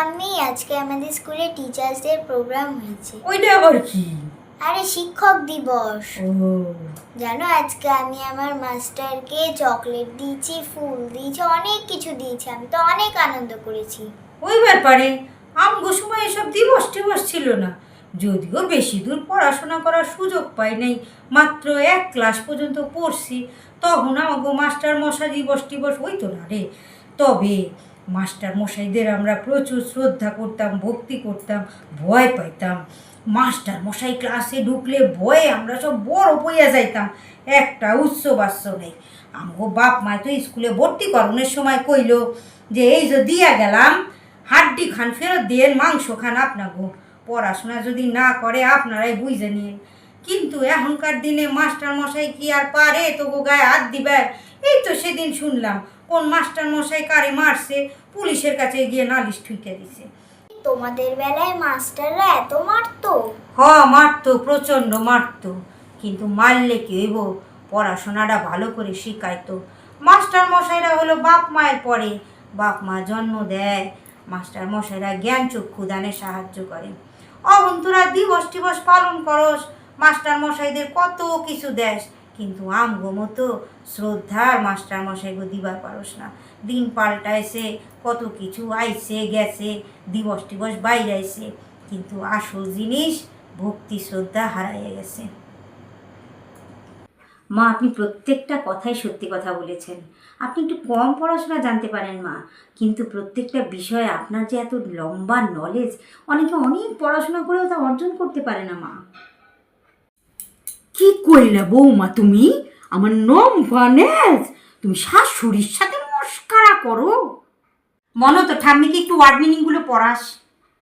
আমি আজকে আমাদের স্কুলে টিচার্স ডে প্রোগ্রাম হয়েছে। ওইটা আবার কি? আরে শিক্ষক দিবস। জানো আজকে আমি আমার মাস্টারকে চকলেট দিয়েছি ফুল দিয়েছি অনেক কিছু দিয়েছি। আমি তো অনেক আনন্দ করেছি। ওই ব্যাপারে আমগো সময় এসব দিবস টিবস ছিল না। যদিও বেশি দূর পড়াশোনা করার সুযোগ পাই নাই মাত্র এক ক্লাস পর্যন্ত পড়ছি তখন আমাকে মাস্টার মশাই দিবস টিবস হইতো না রে। তবে মাস্টার মশাইদের আমরা প্রচুর শ্রদ্ধা করতাম, ভক্তি করতাম, ভয় পাইতাম। মাস্টার মশাই ক্লাসে ঢুকলে ভয়ে আমরা সব বড় পইয়া যাইতাম, একটা উৎসবাস্য নেই। আমগো বাপ মায় তো স্কুলে ভর্তি করণের সময় কইল যে, এই যে দিয়া গেলাম, হাড্ডি খান ফেরত দিয়ে মাংস খান আপনাগো। পড়াশোনা যদি না করে, আপনারাই বুঝে নিন। কিন্তু এখনকার দিনে মাস্টার মশাই কি আর পারে? তো গো গায়ে হাত দিবে এই তো সেদিন শুনলাম কোন মাস্টার মশাই কারে মারছে পুলিশের কাছে গিয়ে নালিশ ঠুকে দিছে। তোমাদের বেলায় মাস্টাররা এত মারতো? হ মারতো প্রচণ্ড মারতো। কিন্তু মারলে কি হইব? পড়াশোনাটা ভালো করে শিখাইতো। মাস্টার মশাইরা হলো বাপ মায়ের পরে। বাপ মা জন্ম দেয় মাস্টার মশাইরা জ্ঞান চক্ষু দানে সাহায্য করে। অহন তোরা দিবস টিবস পালন করস মাস্টার মশাইদের কত কিছু দেশ। কিন্তু আমগো মতো শ্রদ্ধার মাস্টার মশাইগো দিবার পারস না। দিন পাল্টাইছে, কত কিছু আইছে, গেছে, দিবস টিবস বাইরে আইছে কিন্তু আসল জিনিস ভক্তি, শ্রদ্ধা হারাইয়া গেছে। মা, আপনি প্রত্যেকটা কথাই সত্যি কথা বলেছেন। আপনি একটু কম পড়াশোনা জানতে পারেন মা, কিন্তু প্রত্যেকটা বিষয়ে আপনার যে এত লম্বা নলেজ অনেকে অনেক পড়াশোনা করেও তা অর্জন করতে পারে না মা। কি কইলে বৌমা তুমি? আমার নম গণেশ। তুমি শাশুড়ির সাথে মস্কারা করো। মনে তো ঠাম্মিকে একটু ওয়ার্ড মিনিংগুলো পড়াস।